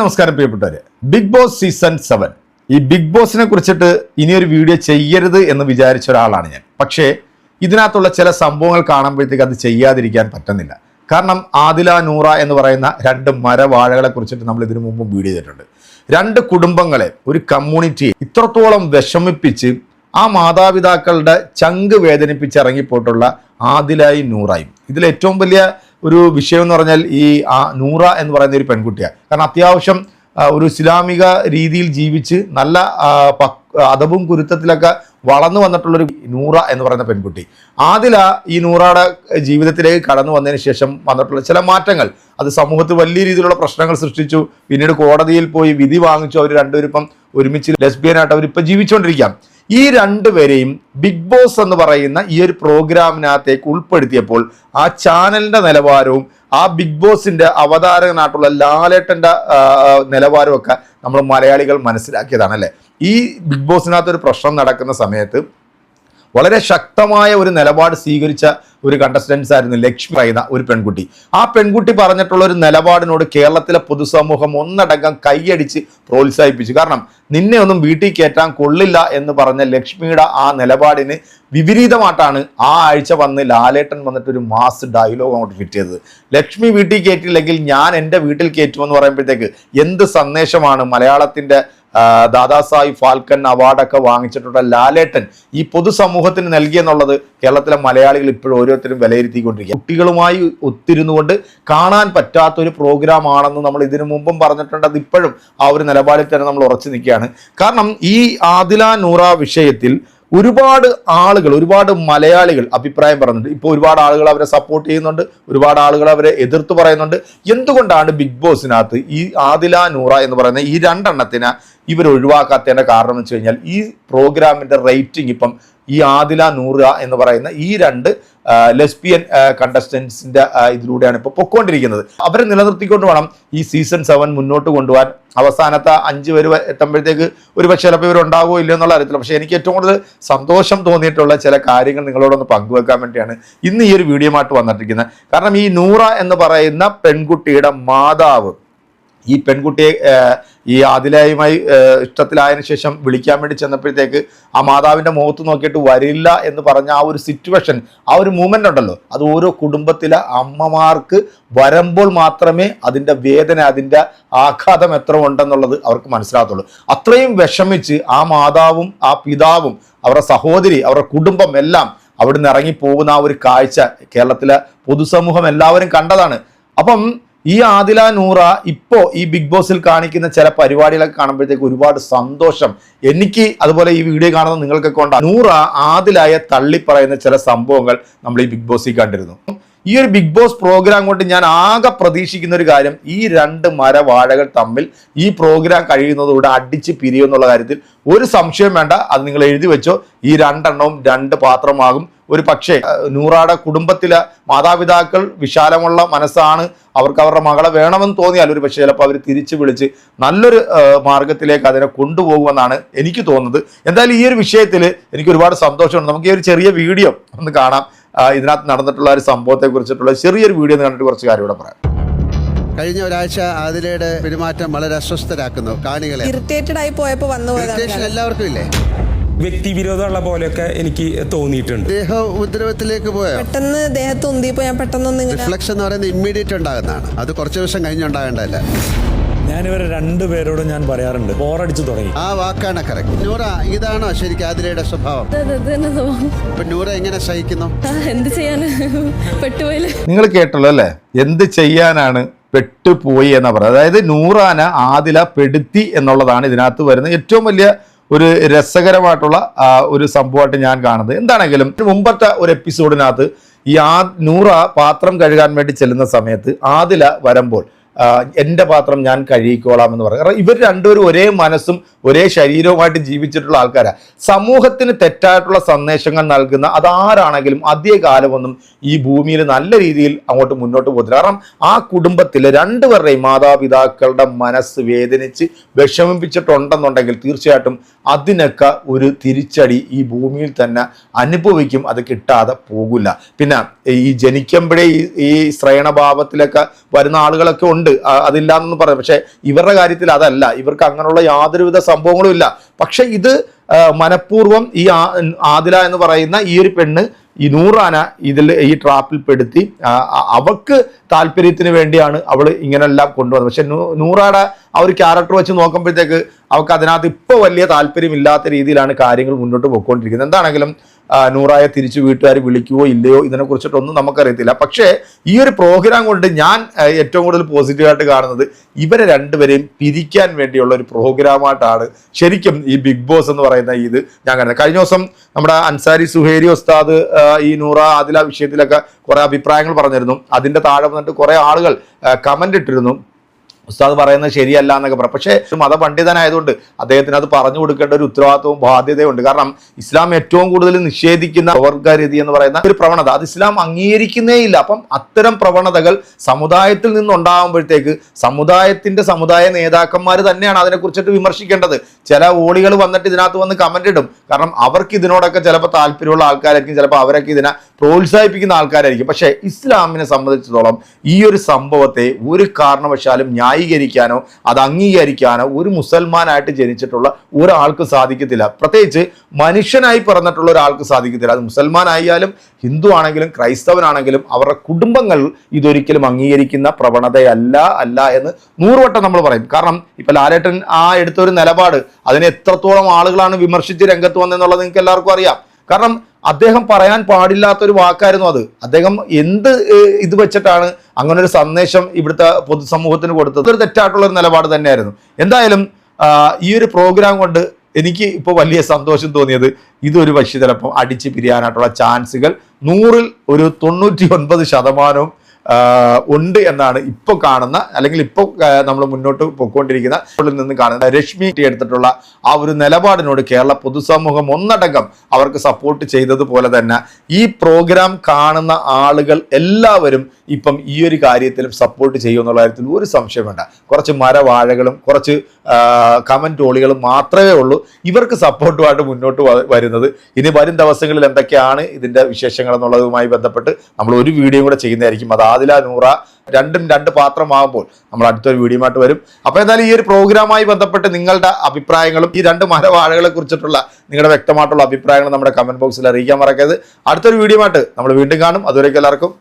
നമസ്കാരം പ്രിയപ്പെട്ടവരെ. Big boss season seven. ഈ ബിഗ് ബോസിനെ കുറിച്ചിട്ട് ഇനിയൊരു വീഡിയോ ചെയ്യരുത് എന്ന് വിചാരിച്ച ഒരാളാണ് ഞാൻ. പക്ഷേ ഇതിനകത്തുള്ള ചില സംഭവങ്ങൾ കാണുമ്പോഴത്തേക്ക് അത് ചെയ്യാതിരിക്കാൻ പറ്റുന്നില്ല. കാരണം ആദില നൂറ എന്ന് പറയുന്ന രണ്ട് മരവാഴകളെ കുറിച്ചിട്ട് നമ്മൾ ഇതിനു മുമ്പ് വീഡിയോ ചെയ്തിട്ടുണ്ട്. രണ്ട് കുടുംബങ്ങളെ ഒരു കമ്മ്യൂണിറ്റിയെ ഇത്രത്തോളം വിഷമിപ്പിച്ച് ആ മാതാപിതാക്കളുടെ ചങ്ക് വേദനിപ്പിച്ച് ഇറങ്ങിപ്പോയിട്ടുള്ള ആദിലായും നൂറായും. ഇതിൽ ഏറ്റവും വലിയ ഒരു വിഷയം എന്ന് പറഞ്ഞാൽ ഈ നൂറ എന്ന് പറയുന്ന ഒരു പെൺകുട്ടിയാണ്. കാരണം അത്യാവശ്യം ഒരു ഇസ്ലാമിക രീതിയിൽ ജീവിച്ച് നല്ല അതവും കുരുത്തത്തിലൊക്കെ വളർന്നു വന്നിട്ടുള്ളൊരു നൂറ എന്ന് പറയുന്ന പെൺകുട്ടി. ആദില ഈ നൂറയുടെ ജീവിതത്തിലേക്ക് കടന്നു വന്നതിന് ശേഷം വന്നിട്ടുള്ള ചില മാറ്റങ്ങൾ. അത് സമൂഹത്തിൽ വലിയ രീതിയിലുള്ള പ്രശ്നങ്ങൾ സൃഷ്ടിച്ചു. പിന്നീട് കോടതിയിൽ പോയി വിധി വാങ്ങിച്ചു. അവർ രണ്ടുപേരും ഇപ്പം ഒരുമിച്ച് ലെസ്ബിയനായിട്ട് അവരിപ്പം ജീവിച്ചുകൊണ്ടിരിക്കാം. ഈ രണ്ടുപേരെയും ബിഗ് ബോസ് എന്ന് പറയുന്ന ഈ ഒരു പ്രോഗ്രാമിനകത്തേക്ക് ഉൾപ്പെടുത്തിയപ്പോൾ ആ ചാനലിന്റെ നിലവാരവും ആ ബിഗ് ബോസിന്റെ അവതാരകനായിട്ടുള്ള ലാലേട്ടന്റെ നിലവാരമൊക്കെ നമ്മൾ മലയാളികൾ മനസ്സിലാക്കിയതാണ് അല്ലേ ഈ ബിഗ് ബോസിനകത്ത് ഒരു പ്രശ്നം നടക്കുന്ന സമയത്ത് വളരെ ശക്തമായ ഒരു നിലപാട് സ്വീകരിച്ച ഒരു കണ്ടസ്റ്റൻസ് ആയിരുന്നു ലക്ഷ്മി പറയുന്ന ഒരു പെൺകുട്ടി. ആ പെൺകുട്ടി പറഞ്ഞിട്ടുള്ള ഒരു നിലപാടിനോട് കേരളത്തിലെ പൊതുസമൂഹം ഒന്നടങ്കം കൈയടിച്ച് പ്രോത്സാഹിപ്പിച്ചു. കാരണം നിന്നെ ഒന്നും വീട്ടിൽ കയറ്റാൻ കൊള്ളില്ല എന്ന് പറഞ്ഞ ലക്ഷ്മിയുടെ ആ നിലപാടിന് വിപരീതമായിട്ടാണ് ആ ആഴ്ച വന്ന് ലാലേട്ടൻ വന്നിട്ട് ഒരു മാസ് ഡയലോഗ് അങ്ങോട്ട് ഫിറ്റ് ചെയ്തത് ലക്ഷ്മി വീട്ടിൽ കയറ്റില്ലെങ്കിൽ ഞാൻ എന്റെ വീട്ടിൽ കയറ്റുമെന്ന് പറയുമ്പോഴത്തേക്ക് എന്ത് സന്ദേശമാണ് മലയാളത്തിന്റെ ദാദാസാഹിബ് ഫാൽക്കൻ അവാർഡൊക്കെ വാങ്ങിച്ചിട്ടുള്ള ലാലേട്ടൻ ഈ പൊതുസമൂഹത്തിന് നൽകിയെന്നുള്ളത് കേരളത്തിലെ മലയാളികൾ ഇപ്പോഴും ഓരോരുത്തരും വിലയിരുത്തിക്കൊണ്ടിരിക്കുക കുട്ടികളുമായി ഒത്തിരുന്നുകൊണ്ട് കാണാൻ പറ്റാത്ത ഒരു പ്രോഗ്രാം ആണെന്ന് നമ്മൾ ഇതിനു മുമ്പും പറഞ്ഞിട്ടുണ്ട്. അത് ഇപ്പോഴും ആ ഒരു നിലപാടിൽ തന്നെ നമ്മൾ ഉറച്ചു നിൽക്കുകയാണ്. കാരണം ഈ ആദില നൂറ വിഷയത്തിൽ ഒരുപാട് ആളുകൾ ഒരുപാട് മലയാളികൾ അഭിപ്രായം പറയുന്നുണ്ട്. ഇപ്പോൾ ഒരുപാട് ആളുകൾ അവരെ സപ്പോർട്ട് ചെയ്യുന്നുണ്ട് ഒരുപാട് ആളുകൾ അവരെ എതിർത്ത് പറയുന്നുണ്ട്. എന്തുകൊണ്ടാണ് ബിഗ് ബോസിനകത്ത് ഈ ആദില നൂറ എന്ന് പറയുന്ന ഈ രണ്ടെണ്ണത്തിന് ഇവർ ഒഴിവാക്കാത്തതിന്റെ കാരണം എന്ന് വെച്ച് കഴിഞ്ഞാൽ ഈ പ്രോഗ്രാമിന്റെ റേറ്റിംഗ് ഇപ്പം ഈ ആദില നൂറ എന്ന് പറയുന്ന ഈ രണ്ട് ലെസ്ബിയൻ കണ്ടസ്റ്റൻസിന്റെ ഇതിലൂടെയാണ് ഇപ്പോൾ പൊക്കോണ്ടിരിക്കുന്നത്. അവരെ നിലനിർത്തിക്കൊണ്ട് വേണം ഈ സീസൺ സെവൻ മുന്നോട്ട് കൊണ്ടുപോകാൻ. അവസാനത്തെ അഞ്ച് പേര് എത്തുമ്പോഴത്തേക്ക് ഒരു പക്ഷേ ചിലപ്പോൾ ഇവരുണ്ടാകുമോ ഇല്ലയോ എന്നുള്ള അറിയത്തില്ല. പക്ഷേ എനിക്ക് ഏറ്റവും കൂടുതൽ സന്തോഷം തോന്നിയിട്ടുള്ള ചില കാര്യങ്ങൾ നിങ്ങളോടൊന്ന് പങ്കുവെക്കാൻ വേണ്ടിയാണ് ഇന്ന് ഈ ഒരു വീഡിയോ ആയിട്ട് വന്നിട്ടിരിക്കുന്നത് കാരണം ഈ നൂറ എന്ന് പറയുന്ന പെൺകുട്ടിയുടെ മാതാവ് ഈ പെൺകുട്ടിയെ ഈ ആദിലയുമായി ഇഷ്ടത്തിലായതിനു ശേഷം വിളിക്കാൻ വേണ്ടി ചെന്നപ്പോഴത്തേക്ക് ആ മാതാവിന്റെ മുഖത്ത് നോക്കിയിട്ട് വരില്ല എന്ന് പറഞ്ഞ ആ ഒരു സിറ്റുവേഷൻ ആ ഒരു മൂമെന്റ് ഉണ്ടല്ലോ. അത് ഓരോ കുടുംബത്തിലെ അമ്മമാർക്ക് വരുമ്പോൾ മാത്രമേ അതിന്റെ വേദന അതിന്റെ ആഘാതം എത്ര ഉണ്ടെന്നുള്ളത് അവർക്ക് മനസ്സിലാകത്തുള്ളൂ. അത്രയും വിഷമിച്ച് ആ മാതാവും ആ പിതാവും അവരുടെ സഹോദരി അവരുടെ കുടുംബം എല്ലാം അവിടുന്ന് ഇറങ്ങി പോകുന്ന ആ ഒരു കാഴ്ച കേരളത്തിലെ പൊതുസമൂഹം എല്ലാവരും കണ്ടതാണ്. അപ്പം ഈ ആദില നൂറ ഇപ്പോൾ ഈ ബിഗ് ബോസിൽ കാണിക്കുന്ന ചില പരിപാടികളൊക്കെ കാണുമ്പോഴത്തേക്ക് ഒരുപാട് സന്തോഷം. എനിക്ക് അതുപോലെ ഈ വീഡിയോ കാണുന്ന നിങ്ങൾക്കൊക്കെ ഉണ്ടാകും. നൂറ ആദിലായ തള്ളി പറയുന്ന ചില സംഭവങ്ങൾ നമ്മൾ ഈ ബിഗ് ബോസിൽ കണ്ടിരുന്നു. ഈ ഒരു ബിഗ് ബോസ് പ്രോഗ്രാം കൊണ്ട് ഞാൻ ആകെ പ്രതീക്ഷിക്കുന്ന ഒരു കാര്യം ഈ രണ്ട് മരവാഴകൾ തമ്മിൽ ഈ പ്രോഗ്രാം കഴിയുന്നതോടെ അടിച്ച് പിരിയുമെന്നുള്ള കാര്യത്തിൽ ഒരു സംശയം വേണ്ട. അത് നിങ്ങൾ എഴുതി വെച്ചോ. ഈ രണ്ടെണ്ണവും രണ്ട് പാത്രമാകും. ഒരു പക്ഷേ നൂറാട കുടുംബത്തിലെ മാതാപിതാക്കൾ വിശാലമുള്ള മനസ്സാണ്. അവർക്ക് അവരുടെ മകളെ വേണമെന്ന് തോന്നിയാൽ ഒരു പക്ഷേ ചിലപ്പോൾ അവർ തിരിച്ചു വിളിച്ച് നല്ലൊരു മാർഗത്തിലേക്ക് അതിനെ കൊണ്ടുപോകുമെന്നാണ് എനിക്ക് തോന്നുന്നത്. എന്തായാലും ഈ ഒരു വിഷയത്തിൽ എനിക്ക് ഒരുപാട് സന്തോഷമുണ്ട്. നമുക്ക് ഈ ഒരു ചെറിയ വീഡിയോ ഒന്ന് കാണാം. ഇതിനകത്ത് നടന്നിട്ടുള്ള ഒരു സംഭവത്തെ കുറിച്ചിട്ടുള്ള ചെറിയൊരു വീഡിയോ കണ്ടിട്ട് കുറച്ച് കാര്യം ഇവിടെ പറയാം. കഴിഞ്ഞ ഒരാഴ്ച ആദിലയുടെ പെരുമാറ്റം വളരെ അസ്വസ്ഥരാക്കുന്നു. കാണികളെ. ഇറിറ്റേറ്റഡ് ആയി പോയപ്പോ വന്നു എല്ലാവർക്കും ഇല്ലേ? വ്യക്തിവിരോധമുള്ള പോലെയൊക്കെ എനിക്ക് തോന്നിയിട്ടുണ്ട്. ദേഹ ഉപദ്രവത്തിലേക്ക് പോയോ? പെട്ടെന്ന് ദേഹത്ത് ഉന്തിയപ്പോ ഞാൻ പെട്ടെന്ന് റിഫ്ലക്ഷൻ എന്ന് പറയുന്നത് ഇമ്മീഡിയറ്റ് ഉണ്ടാകുന്നതാണ്. അത് കുറച്ച് ദിവസം കഴിഞ്ഞുണ്ടാകേണ്ടതല്ല ഞാനിവരെ രണ്ടുപേരോടും ഞാൻ പറയാറുണ്ട്. ബോറടിച്ചു തുടങ്ങി. ആ വാക്കാണ് കറക്റ്റ് നൂറ ഇതാണോ ശരിക്കും ആതിരയുടെ സ്വഭാവം. ഇപ്പൊ നൂറ എങ്ങനെ സഹിക്കുന്നു? എന്ത് ചെയ്യാന്? പെട്ടുപോയില്ല? നിങ്ങൾ കേട്ടല്ലോ അല്ലേ? എന്ത് ചെയ്യാനാണ് പെട്ടുപോയി എന്നാ പറയുന്നത് അതായത് നൂറാന ആദില പെടുത്തി എന്നുള്ളതാണ് ഇതിനകത്ത് വരുന്ന ഏറ്റവും വലിയ ഒരു രസകരമായിട്ടുള്ള ഒരു സംഭവമായിട്ട് ഞാൻ കാണുന്നത്. എന്താണെങ്കിലും മുമ്പത്തെ ഒരു എപ്പിസോഡിനകത്ത് ഈ ആ നൂറ പാത്രം കഴുകാൻ വേണ്ടി ചെല്ലുന്ന സമയത്ത് ആദില വരുമ്പോൾ എന്റെ പാത്രം ഞാൻ കഴുകിക്കോളാം എന്ന് പറയും കാരണം ഇവർ രണ്ടുപേരും ഒരേ മനസ്സും ഒരേ ശരീരവുമായിട്ട് ജീവിച്ചിട്ടുള്ള ആൾക്കാരാണ് സമൂഹത്തിന് തെറ്റായിട്ടുള്ള സന്ദേശങ്ങൾ നൽകുന്ന അതാരാണെങ്കിലും അധികകാലമൊന്നും ഈ ഭൂമിയിൽ നല്ല രീതിയിൽ അങ്ങോട്ട് മുന്നോട്ട് പോകത്തില്ല. കാരണം ആ കുടുംബത്തിലെ രണ്ടുപേരുടെയും മാതാപിതാക്കളുടെ മനസ്സ് വേദനിച്ച് വിഷമിപ്പിച്ചിട്ടുണ്ടെന്നുണ്ടെങ്കിൽ തീർച്ചയായിട്ടും അതിനൊക്കെ ഒരു തിരിച്ചടി ഈ ഭൂമിയിൽ തന്നെ അനുഭവിക്കും. അത് കിട്ടാതെ പോകില്ല. പിന്നെ ഈ ജനിക്കുമ്പോഴേ ഈ ശ്രയണഭാവത്തിലൊക്കെ വരുന്ന ആളുകളൊക്കെ ഉണ്ട്. ഉണ്ട്. അതില്ല പറയാം. പക്ഷേ ഇവരുടെ കാര്യത്തിൽ അതല്ല. ഇവർക്ക് അങ്ങനെയുള്ള യാതൊരുവിധ സംഭവങ്ങളും ഇല്ല. പക്ഷെ ഇത് മനഃപൂർവം ഈ ആദില എന്ന് പറയുന്ന ഈ ഒരു പെണ്ണ് ഈ നൂറാന ഇതിൽ ഈ ട്രാപ്പിൽ പെടുത്തി അവക്ക് താല്പര്യത്തിന് വേണ്ടിയാണ് അവൾ ഇങ്ങനെല്ലാം കൊണ്ടുവന്നത്. പക്ഷെ നൂറാടെ ആ ഒരു ക്യാരക്ടർ വെച്ച് നോക്കുമ്പോഴത്തേക്ക് അവൾക്ക് അതിനകത്ത് ഇപ്പോൾ വലിയ താല്പര്യമില്ലാത്ത രീതിയിലാണ് കാര്യങ്ങൾ മുന്നോട്ട് പോയിക്കൊണ്ടിരിക്കുന്നത്. എന്താണെങ്കിലും നൂറായെ തിരിച്ചു വീട്ടുകാർ വിളിക്കുവോ ഇല്ലയോ ഇതിനെ കുറിച്ചിട്ടൊന്നും നമുക്കറിയത്തില്ല. പക്ഷേ ഈ ഒരു പ്രോഗ്രാം കൊണ്ട് ഞാൻ ഏറ്റവും കൂടുതൽ പോസിറ്റീവായിട്ട് കാണുന്നത് ഇവരെ രണ്ടുപേരെയും പിരിക്കാൻ വേണ്ടിയുള്ള ഒരു പ്രോഗ്രാമായിട്ടാണ് ശരിക്കും ഈ ബിഗ് ബോസ് എന്ന് പറയുന്ന ഇത് ഞാൻ കാണുന്നത് കഴിഞ്ഞ ദിവസം നമ്മുടെ അൻസാരി സുഹേരി ഉസ്താദ് ഈ നൂറ അതിലാ വിഷയത്തിലൊക്കെ കുറേ അഭിപ്രായങ്ങൾ പറഞ്ഞിരുന്നു. അതിന്റെ താഴെ വന്നിട്ട് കുറേ ആളുകൾ കമന്റ് ഇട്ടിരുന്നു. ഉസ്താദ് പറയുന്നത് ശരിയല്ല എന്നൊക്കെ പറയാം പക്ഷേ മതപണ്ഡിതനായതുകൊണ്ട് അദ്ദേഹത്തിന് അത് പറഞ്ഞു കൊടുക്കേണ്ട ഒരു ഉത്തരവാദിത്വവും ബാധ്യതയുണ്ട് കാരണം ഇസ്ലാം ഏറ്റവും കൂടുതൽ നിഷേധിക്കുന്ന വർഗരീതി എന്ന് പറയുന്ന ഒരു പ്രവണത. അത് ഇസ്ലാം അംഗീകരിക്കുന്നേ ഇല്ല അപ്പം അത്തരം പ്രവണതകൾ സമുദായത്തിൽ നിന്നുണ്ടാകുമ്പോഴത്തേക്ക് സമുദായത്തിന്റെ സമുദായ നേതാക്കന്മാർ തന്നെയാണ് അതിനെക്കുറിച്ചിട്ട് വിമർശിക്കേണ്ടത്. ചില ഓളികൾ വന്നിട്ട് ഇതിനകത്ത് വന്ന് കമന്റ് ഇടും. കാരണം അവർക്ക് ഇതിനോടൊക്കെ ചിലപ്പോൾ താല്പര്യമുള്ള ആൾക്കാരായിരിക്കും. ചിലപ്പോൾ അവരൊക്കെ ഇതിനെ പ്രോത്സാഹിപ്പിക്കുന്ന ആൾക്കാരായിരിക്കും. പക്ഷേ ഇസ്ലാമിനെ സംബന്ധിച്ചിടത്തോളം ഈ ഒരു സംഭവത്തെ ഒരു കാരണവശാലും ന്യായീകരിക്കാനോ അത് അംഗീകരിക്കാനോ ഒരു മുസൽമാനായിട്ട് ജനിച്ചിട്ടുള്ള ഒരാൾക്ക് സാധിക്കത്തില്ല. പ്രത്യേകിച്ച് മനുഷ്യനായി പിറന്നിട്ടുള്ള ഒരാൾക്ക് സാധിക്കത്തില്ല. അത് മുസൽമാനായാലും ഹിന്ദു ആണെങ്കിലും ക്രൈസ്തവനാണെങ്കിലും അവരുടെ കുടുംബങ്ങൾ ഇതൊരിക്കലും അംഗീകരിക്കുന്ന പ്രവണതയല്ല അല്ല എന്ന് നൂറുവട്ടം നമ്മൾ പറയും. കാരണം ഇപ്പൊ ലാലേട്ടൻ ആ എടുത്ത ഒരു നിലപാട് അതിനെ എത്രത്തോളം ആളുകളാണ് വിമർശിച്ച് രംഗത്ത് വന്നെന്നുള്ളത് നിങ്ങൾക്ക് എല്ലാവർക്കും അറിയാം. കാരണം അദ്ദേഹം പറയാൻ പാടില്ലാത്ത ഒരു വാക്കായിരുന്നു അത്. അദ്ദേഹം എന്ത് ഇത് വെച്ചിട്ടാണ് അങ്ങനെ ഒരു സന്ദേശം ഇവിടുത്തെ പൊതുസമൂഹത്തിന് കൊടുത്തത്? ഒരു തെറ്റായിട്ടുള്ള ഒരു നിലപാട് തന്നെയായിരുന്നു. എന്തായാലും ഈ ഒരു പ്രോഗ്രാം കൊണ്ട് എനിക്ക് ഇപ്പോൾ വലിയ സന്തോഷം തോന്നിയത് ഇതൊരു പക്ഷി ചിലപ്പോൾ അടിച്ച് പിരിയാനായിട്ടുള്ള ചാൻസുകൾ. നൂറിൽ ഒരു തൊണ്ണൂറ്റി ഒൻപത് ശതമാനവും ഉണ്ട് എന്നാണ് ഇപ്പോൾ കാണുന്ന അല്ലെങ്കിൽ ഇപ്പോൾ നമ്മൾ മുന്നോട്ട് പോയിക്കൊണ്ടിരിക്കുന്ന നിന്ന് കാണുന്ന രശ്മി എടുത്തിട്ടുള്ള ആ ഒരു നിലപാടിനോട് കേരള പൊതുസമൂഹം ഒന്നടങ്കം അവർക്ക് സപ്പോർട്ട് ചെയ്തതുപോലെ തന്നെ ഈ പ്രോഗ്രാം കാണുന്ന ആളുകൾ എല്ലാവരും ഇപ്പം ഈ ഒരു കാര്യത്തിലും സപ്പോർട്ട് ചെയ്യും എന്നുള്ള കാര്യത്തിൽ ഒരു സംശയം വേണ്ട. കുറച്ച് മരവാഴകളും കുറച്ച് കമന്റ് ഓളികളും മാത്രമേ ഉള്ളൂ. ഇവർക്ക് സപ്പോർട്ടുമായിട്ട് മുന്നോട്ട് വരുന്നത്. ഇനി വരും ദിവസങ്ങളിൽ എന്തൊക്കെയാണ് ഇതിന്റെ വിശേഷങ്ങൾ എന്നുള്ളതുമായി ബന്ധപ്പെട്ട് നമ്മൾ ഒരു വീഡിയോ കൂടെ ചെയ്യുന്നതായിരിക്കും. അത് ആദില നൂറ രണ്ടും രണ്ട് പാത്രമാകുമ്പോൾ നമ്മൾ അടുത്തൊരു വീഡിയോമായിട്ട് വരും. അപ്പോൾ എന്തായാലും ഈ ഒരു പ്രോഗ്രാമായി ബന്ധപ്പെട്ട് നിങ്ങളുടെ അഭിപ്രായങ്ങളും ഈ രണ്ട് മരവാഴകളെ കുറിച്ചിട്ടുള്ള നിങ്ങളുടെ വ്യക്തമായിട്ടുള്ള അഭിപ്രായങ്ങൾ നമ്മുടെ കമന്റ് ബോക്സിൽ അറിയിക്കാൻ മറക്കരുത്. അടുത്തൊരു വീഡിയോമായിട്ട് നമ്മൾ വീണ്ടും കാണും. അതുവരേക്കും എല്ലാവർക്കും